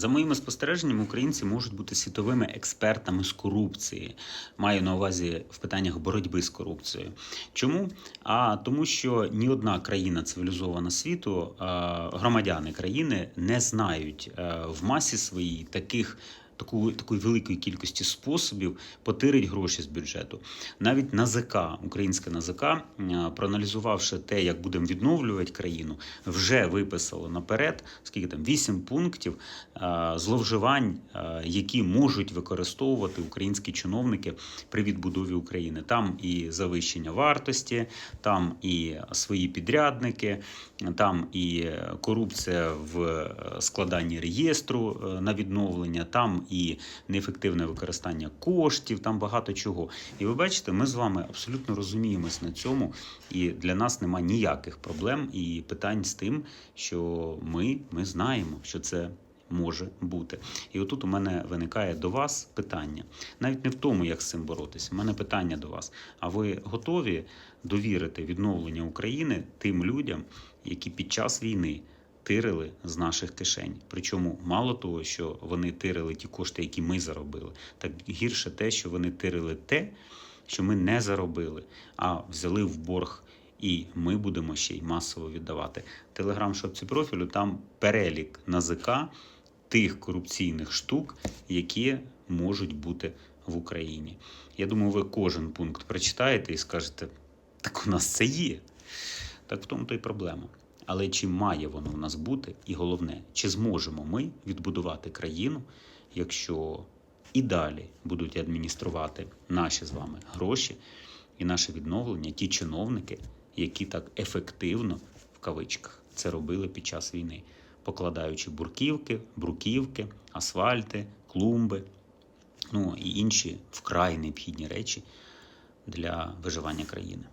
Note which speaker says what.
Speaker 1: За моїми спостереженнями, українці можуть бути світовими експертами з корупції. Маю на увазі в питаннях боротьби з корупцією. Чому? А тому, що ні одна країна цивілізована світу, громадяни країни не знають е, в масі своїй таких. Таку, такої великої кількості способів потирить гроші з бюджету. Навіть НАЗК, українське НАЗК, е, проаналізувавши те, як будемо відновлювати країну, вже виписало наперед, скільки там вісім пунктів е, зловживань, е, які можуть використовувати українські чиновники при відбудові України. Там і завищення вартості, там і свої підрядники, там і корупція в складанні реєстру на відновлення, там і неефективне використання коштів, там багато чого. І ви бачите, ми з вами абсолютно розуміємось на цьому, і для нас немає ніяких проблем і питань з тим, що ми, ми знаємо, що це. Може бути, і отут у мене виникає до вас питання, навіть не в тому, як з цим боротися. У мене питання до вас. А ви готові довірити відновлення України тим людям, які під час війни тирили з наших кишень? Причому мало того, що вони тирили ті кошти, які ми заробили, так гірше те, що вони тирили те, що ми не заробили, а взяли в борг. І ми будемо ще й масово віддавати. Телеграм шапці профілю там перелік НАЗК тих корупційних штук, які можуть бути в Україні. Я думаю, ви кожен пункт прочитаєте і скажете, так у нас це є. Так в тому то й проблема. Але чи має воно в нас бути? І головне, чи зможемо ми відбудувати країну, якщо і далі будуть адмініструвати наші з вами гроші і наше відновлення, ті чиновники, які так ефективно в кавичках це робили під час війни, покладаючи бурківки, бруківки, асфальти, клумби, ну і інші вкрай необхідні речі для виживання країни.